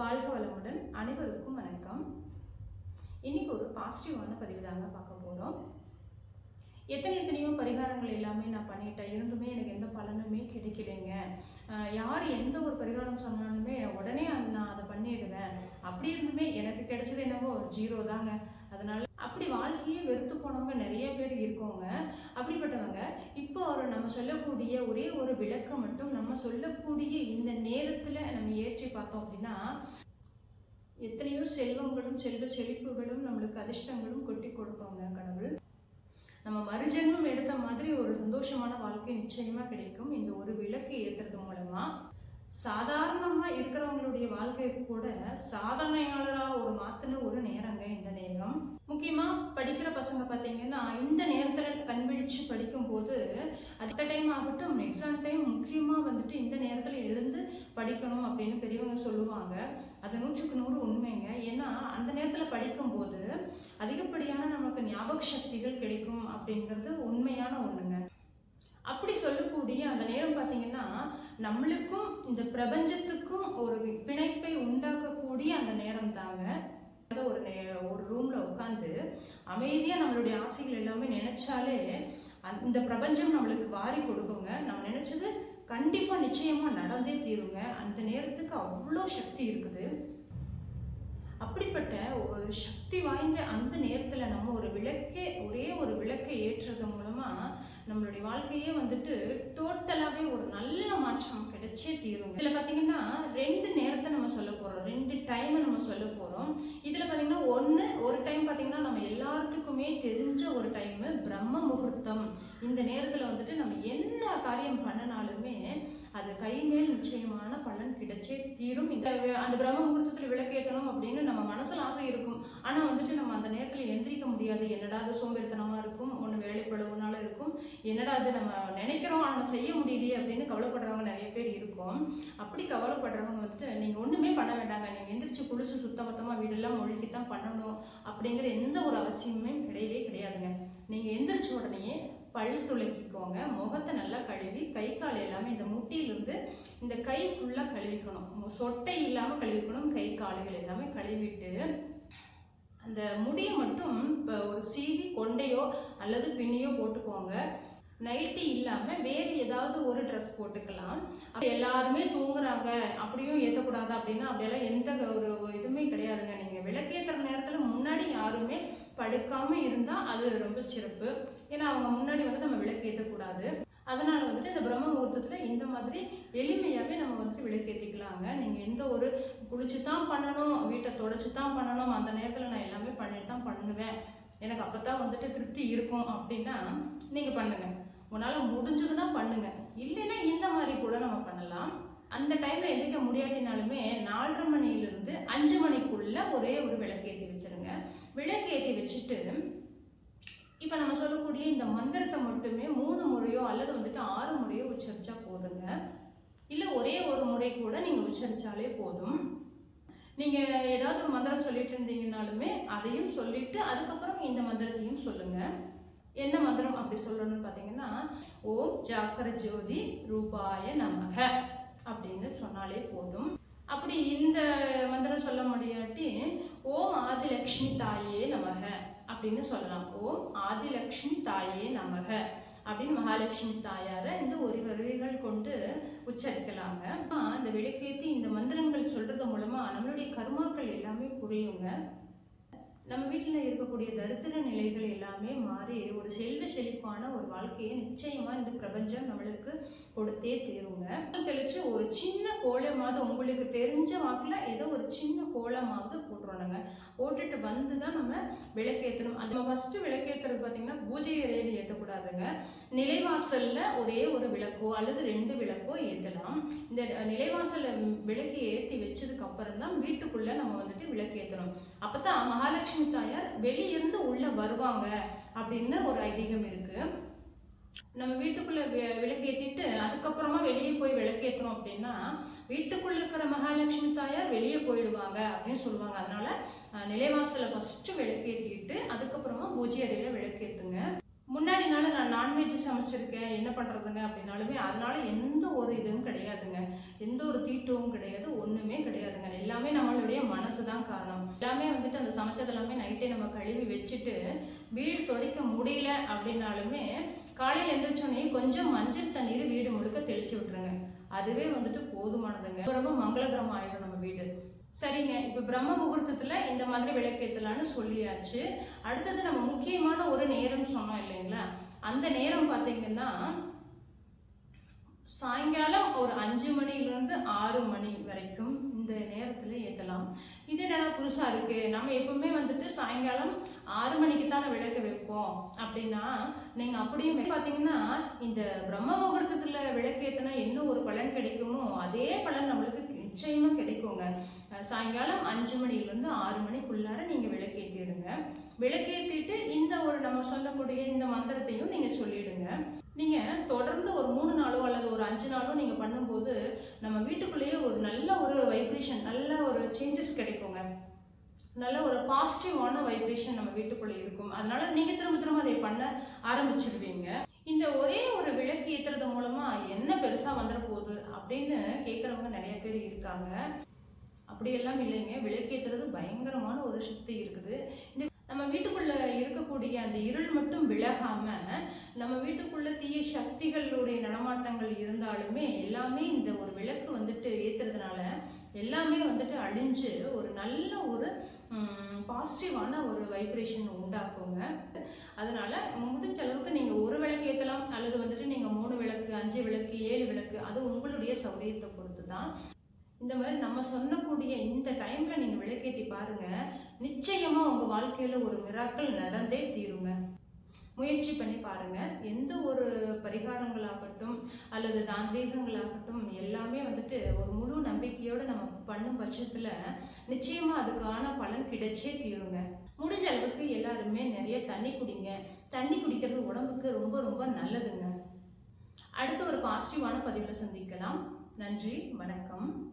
வாழ்க வளமுடன் அனைவருக்கும் வணக்கம். இன்னைக்கு ஒரு பாசிட்டிவான பதிவு தாங்க பார்க்க போகிறோம் எத்தனை எத்தனையோ பரிகாரங்கள் எல்லாமே நான் பண்ணிட்டேன். இருந்துமே எனக்கு எந்த பலனுமே கிடைக்கலைங்க. யார் எந்த ஒரு பரிகாரம் சொன்னாலுமே உடனே நான் அதை பண்ணிடுவேன். அப்படி இருந்துமே எனக்கு கிடைச்சது என்னவோ ஜீரோ தாங்க. அதனால அப்படி வாழ்க்கையே வெறுத்து போனவங்க நிறைய பேர் இருக்கோங்க அப்படிப்பட்டவங்க இப்போ ஒரு நம்ம சொல்லக்கூடிய ஒரே ஒரு விளக்கம் மட்டும் நம்ம சொல்லக்கூடிய இந்த நேரத்தில் நம்ம ஏற்றி பார்த்தோம் அப்படின்னா எத்தனையோ செல்வங்களும் செல்வ செழிப்புகளும் நம்மளுக்கு அதிர்ஷ்டங்களும் கொட்டி கொடுப்போங்க கடவுள். நம்ம மறுஜென்மம் எடுத்த மாதிரி ஒரு சந்தோஷமான வாழ்க்கை நிச்சயமா கிடைக்கும். இந்த ஒரு விளக்கு ஏற்றுறது மூலமா. சாதாரணமாக இருக்கிறவங்களுடைய வாழ்க்கை கூட சாதனையாளராக ஒரு மாத்தின ஒரு நேரங்க இந்த நேரம். முக்கியமாக படிக்கிற பசங்க பார்த்தீங்கன்னா இந்த நேரத்தில் கண் விழிச்சு படிக்கும்போது அடுத்த டைம் ஆகட்டும் எக்ஸாம் டைம் முக்கியமாக வந்துட்டு இந்த நேரத்தில் எழுந்து படிக்கணும் அப்படின்னு பெரியவங்க சொல்லுவாங்க. அது நூற்றுக்கு நூறு உண்மைங்க. ஏன்னா அந்த நேரத்தில் படிக்கும்போது அதிகப்படியான நமக்கு ஞாபக சக்திகள் கிடைக்கும் அப்படிங்கிறது உண்மையான ஒன்றுங்க அப்படி சொல்லக்கூடிய அந்த நேரம் பார்த்தீங்கன்னா நம்மளுக்கும் இந்த பிரபஞ்சத்துக்கும் ஒரு பிணைப்பை உண்டாக்கக்கூடிய அந்த நேரம் தாங்க. ஒரு நே- ஒரு ரூம்ல உட்காந்து அமைதியா நம்மளுடைய ஆசைகள் எல்லாமே நினைச்சாலே இந்த பிரபஞ்சம் நம்மளுக்கு வாரி கொடுக்குங்க. நம்ம நினைச்சது கண்டிப்பா நிச்சயமா நடந்தே தீருங்க. அந்த நேரத்துக்கு அவ்வளோ சக்தி இருக்குது. அப்படிப்பட்ட ஒரு சக்தி வாய்ந்த அந்த நேரத்தில் நம்ம ஒரு விளக்கே ஒரே ஒரு விளக்கை ஏற்றுறது மூலமா நம்மளுடைய வாழ்க்கையே வந்துட்டு டோட்டலாகவே ஒரு நல்ல மாற்றம் கிடைச்சே தீரும். இதில் பார்த்தீங்கன்னா ரெண்டு நேரத்தை நம்ம சொல்ல போகிறோம் ரெண்டு டைமை நம்ம சொல்ல போகிறோம் இதில் பார்த்தீங்கன்னா ஒன்று ஒரு டைம் பார்த்தீங்கன்னா நம்ம எல்லாத்துக்குமே தெரிஞ்ச ஒரு டைமு பிரம்ம முகூர்த்தம். இந்த நேரத்தில் வந்துட்டு நம்ம என்ன காரியம் பண்ணினாலுமே அது கை மேல் நிச்சயமான பலன் கிடைச்சே தீரும். இந்த அந்த பிரம்ம முகூர்த்தத்தில் விளக்கேற்றணும் அப்படின்னு நம்ம ஆனால் வந்துட்டு நம்ம அந்த நேரத்தில் எந்திரிக்க முடியாது. என்னடா அது சோம்பேறித்தனமாக இருக்கும்? ஒண்ணு வேலைப்பழுவுனால இருக்கும். என்னடா அது நம்ம நினைக்கிறோம் ஆனால் செய்ய முடியலையே அப்படின்னு கவலைப்படுறவங்க நிறைய பேர் இருக்கும். அப்படி கவலைப்படுறவங்க வந்துட்டு நீங்கள் ஒன்றுமே பண்ண வேண்டாங்க. நீங்கள் எந்திரிச்சு குளிச்சு சுத்தமத்தமாக வீடெல்லாம் வீடெல்லாம் மொழிக்கித்தான் பண்ணணும் அப்படிங்கிற எந்த ஒரு அவசியமுமே கிடையவே கிடையாதுங்க. நீங்கள் எந்திரிச்ச உடனேயே பல் துளக்கிக்கோங்க முகத்தை நல்லா கழுவி கை கால் எல்லாமே இந்த முட்டியிலிருந்து இந்த கை ஃபுல்லாக கழுவிக்கணும். சொட்டை இல்லாமல் கழுவிக்கணும். கை கால்கள் எல்லாமே கழுவிட்டு அந்த முடியை மட்டும் இப்போ ஒரு சீவி கொண்டையோ அல்லது பின்னியோ போட்டுக்கோங்க. நைட்டி இல்லாமல் வேறு ஏதாவது ஒரு ட்ரெஸ் போட்டுக்கலாம். அப்படி எல்லாருமே தூங்குறாங்க. அப்படியும் ஏற்றக்கூடாது அப்படின்னா அப்படியெல்லாம் எந்த ஒரு இதுவுமே கிடையாதுங்க. நீங்கள் விளக்கேத்துற நேரத்தில் முன்னாடி யாருமே படுக்காமல் இருந்தால் அது ரொம்ப சிறப்பு. ஏன்னா அவங்க முன்னாடி வந்து நம்ம விளக்கேற்றக்கூடாது அதனால் வந்துட்டு இந்த பிரம்ம இந்த மாதிரி எளிமையாகவே நம்ம வந்துட்டு விளக்கேற்றிக்கலாங்க நீங்கள் எந்த ஒரு குளிச்சு தான் பண்ணணும் வீட்டை தொடச்சு தான் பண்ணணும் அந்த நேரத்தில் நான் எல்லாமே பண்ணிட்டு தான் பண்ணுவேன். எனக்கு அப்போ தான் வந்துட்டு திருப்தி இருக்கும் அப்படின்னா நீங்கள் பண்ணுங்க. உன்னால் முடிஞ்சதுன்னா பண்ணுங்க. இல்லைன்னா இந்த மாதிரி கூட நம்ம பண்ணலாம். அந்த டைமில் எந்திரிக்க முடியாட்டினாலுமே நாலரை மணியிலிருந்து அஞ்சு மணிக்குள்ள ஒரே ஒரு விளக்கேற்றி வச்சிருங்க. விளக்கேற்றி வச்சுட்டு இப்போ நம்ம சொல்லக்கூடிய இந்த மந்திரத்தை மட்டுமே மூணு ஒரே ஒரு முறை கூட நீங்கள் உச்சரித்தாலே போதும். நீங்கள் ஏதாவது ஒரு மந்திரம் சொல்லிட்டு இருந்தீங்கனாலுமே அதையும் சொல்லிட்டு அதுக்கப்புறம் இந்த மந்திரத்தையும் சொல்லுங்கள் என்ன மந்திரம் அப்படி சொல்லணும்னு பார்த்தீங்கன்னா ஓம் ஜாக்கர ஜோதி ரூபாய நமக அப்படின்னு சொன்னாலே போதும். அப்படி இந்த மந்திரம் சொல்ல முடியாட்டி ஓம் ஆதிலக்ஷ்மி தாயே நமக அப்படின்னு சொல்லலாம். ஓம் ஆதிலக்ஷ்மி தாயே நமக. அப்படின்னு மகாலட்சுமி தாயார இந்த ஒரு வரிகள் கொண்டு உச்சரிக்கலாங்க. இந்த விளக்கேத்தி இந்த மந்திரங்கள் சொல்றது மூலமா நம்மளுடைய கர்மாக்கள் எல்லாமே குறையுங்க நம்ம வீட்டில் இருக்கக்கூடிய தரித்திர நிலைகள் எல்லாமே மாறி ஒரு செல்வ செழிப்பான ஒரு வாழ்க்கையை நிச்சயமா இந்த பிரபஞ்சம் நம்மளுக்கு கொடுத்தே தீருங்க. கழிச்சு ஒரு சின்ன கோலமாவது உங்களுக்கு தெரிஞ்ச வாக்குல ஏதோ ஒரு சின்ன கோலமாவது போடுங்க. போட்டுட்டு வந்து தான் நம்ம விளக்கேற்றணும் அது நம்ம ஃபர்ஸ்ட் விளக்கேற்றுறது பார்த்தீங்கன்னா பூஜை அறையில் ஏற்றக்கூடாதுங்க. நிலைவாசலில் ஒரே ஒரு விளக்கோ அல்லது ரெண்டு விளக்கோ ஏற்றலாம் இந்த நிலைவாசலில் விளக்கு ஏற்றி வச்சதுக்கு அப்புறம் தான் வீட்டுக்குள்ளே நம்ம வந்துட்டு விளக்கு ஏற்றணும் அப்பதான் மகாலட்சுமி தாயார் வெளியிருந்து உள்ளே வருவாங்க அப்படின்னு ஒரு ஐதீகம் இருக்குது நம்ம வீட்டுக்குள்ள விளக்கேற்றிட்டு அதுக்கப்புறமா வெளியே போய் விளக்கேத்துறோம் அப்படின்னா வீட்டுக்குள்ள இருக்கிற மகாலட்சுமி தாயார் வெளியே போயிடுவாங்க அப்படின்னு சொல்லுவாங்க. அதனால நிலைவாசல ஃபர்ஸ்ட் விளக்கேற்றிட்டு அதுக்கப்புறமா பூஜை அறையில விளக்கேற்றுங்க முன்னாடி நாள் நான் நான்வெஜ் சமைச்சிருக்கேன் என்ன பண்றதுங்க அப்படின்னாலுமே அதனால எந்த ஒரு இதுவும் கிடையாதுங்க. எந்த ஒரு தீட்டவும் கிடையாது ஒண்ணுமே கிடையாதுங்க. எல்லாமே நம்மளுடைய மனசு தான் காரணம். எல்லாமே வந்துட்டு அந்த சமைச்சது எல்லாமே நைட்டே நம்ம கழுவி வச்சுட்டு வீடு துடைக்க முடியல அப்படின்னாலுமே காலையில் எழுந்திரிச்சோடனே கொஞ்சம் மஞ்சள் தண்ணீர் வீடு முழுக்க தெளிச்சு விட்டுருங்க. அதுவே வந்துட்டு போதுமானதுங்க. ரொம்ப மங்களகரம் ஆயிடும் நம்ம வீடு. சரிங்க. இப்போ பிரம்ம முகூர்த்தத்தில் இந்த மாதிரி விளக்கேற்றலான்னு சொல்லியாச்சு. அடுத்தது நம்ம முக்கியமான ஒரு நேரம் சொன்னோம் இல்லைங்களா? அந்த நேரம் பார்த்தீங்கன்னா சாயங்காலம் ஒரு அஞ்சு மணிலேருந்து ஆறு மணி வரைக்கும் இந்த நேரத்தில் ஏற்றலாம் இது என்னடா புதுசாக இருக்குது நம்ம எப்பவுமே வந்துட்டு சாயங்காலம் ஆறு மணிக்கு தானே விளக்கு வைப்போம். அப்படின்னா நீங்கள் அப்படியும் பார்த்தீங்கன்னா இந்த பிரம்ம முகூர்த்தத்தில் விளக்கு ஏற்றினா என்ன ஒரு பலன் கிடைக்குமோ அதே பலன் நம்மளுக்கு நிச்சயமாக கிடைக்குங்க. சாயங்காலம் அஞ்சு மணிலேருந்து ஆறு மணிக்குள்ளார நீங்கள் விளக்கேற்றிடுங்க விளக்கேற்றிட்டு இந்த ஒரு நம்ம சொல்லக்கூடிய இந்த மந்திரத்தையும் நீங்கள் சொல்லி நீங்கள் தொடர்ந்து ஒரு மூணு நாளோ அல்லது இருந்தாலும் நீங்கள் பண்ணும்போது நம்ம வீட்டுக்குள்ளேயே ஒரு நல்ல ஒரு வைப்ரேஷன் நல்ல ஒரு சேஞ்சஸ் கிடைக்குங்க. நல்ல ஒரு பாசிட்டிவான வைப்ரேஷன் நம்ம வீட்டுக்குள்ளே இருக்கும். அதனால நீங்கள் திரும்ப திரும்ப அதை பண்ண ஆரம்பிச்சிருவீங்க. இந்த ஒரே ஒரு விளக்கு ஏற்றுறது மூலமாக என்ன பெருசாக வந்துட போகுது அப்படின்னு கேட்குறவங்க நிறைய பேர் இருக்காங்க. அப்படியெல்லாம் இல்லைங்க. விளக்கேற்றுறது பயங்கரமான ஒரு சக்தி இருக்குது. இந்த நம்ம வீட்டுக்குள்ள இருக்கக்கூடிய அந்த இருள் மட்டும் விலகாம நம்ம வீட்டுக்குள்ள தீய சக்திகளுடைய நடமாட்டங்கள் இருந்தாலுமே எல்லாமே இந்த ஒரு விளக்கு வந்துட்டு ஏத்துறதுனால எல்லாமே வந்துட்டு அழிஞ்சு ஒரு நல்ல ஒரு பாசிட்டிவான ஒரு வைப்ரேஷன் உண்டாக்குங்க. அதனால முடிஞ்ச அளவுக்கு நீங்க ஒரு விளக்கு ஏற்றலாம் அல்லது வந்துட்டு நீங்க மூணு விளக்கு அஞ்சு விளக்கு ஏழு விளக்கு அது உங்களுடைய சௌரியத்தை பொறுத்து தான் இந்த மாதிரி நம்ம சொல்லக்கூடிய இந்த டைம்ல நீங்க விளக்கேற்றி பாருங்க. நிச்சயமா உங்க வாழ்க்கையில ஒரு மிராக்கள் நடந்தே தீருங்க. முயற்சி பண்ணி பாருங்க. எந்த ஒரு பரிகாரங்களாகட்டும் அல்லது தாந்திரீகங்களாகட்டும் எல்லாமே வந்துட்டு ஒரு முழு நம்பிக்கையோட நம்ம பண்ணும் பட்சத்துல நிச்சயமா அதுக்கான பலன் கிடைச்சே தீருங்க. முடிஞ்ச அளவுக்கு எல்லாருமே நிறைய தண்ணி குடிங்க. தண்ணி குடிக்கிறது உடம்புக்கு ரொம்ப ரொம்ப நல்லதுங்க. அடுத்த ஒரு பாசிட்டிவான பதிவில் சந்திக்கலாம். நன்றி வணக்கம்.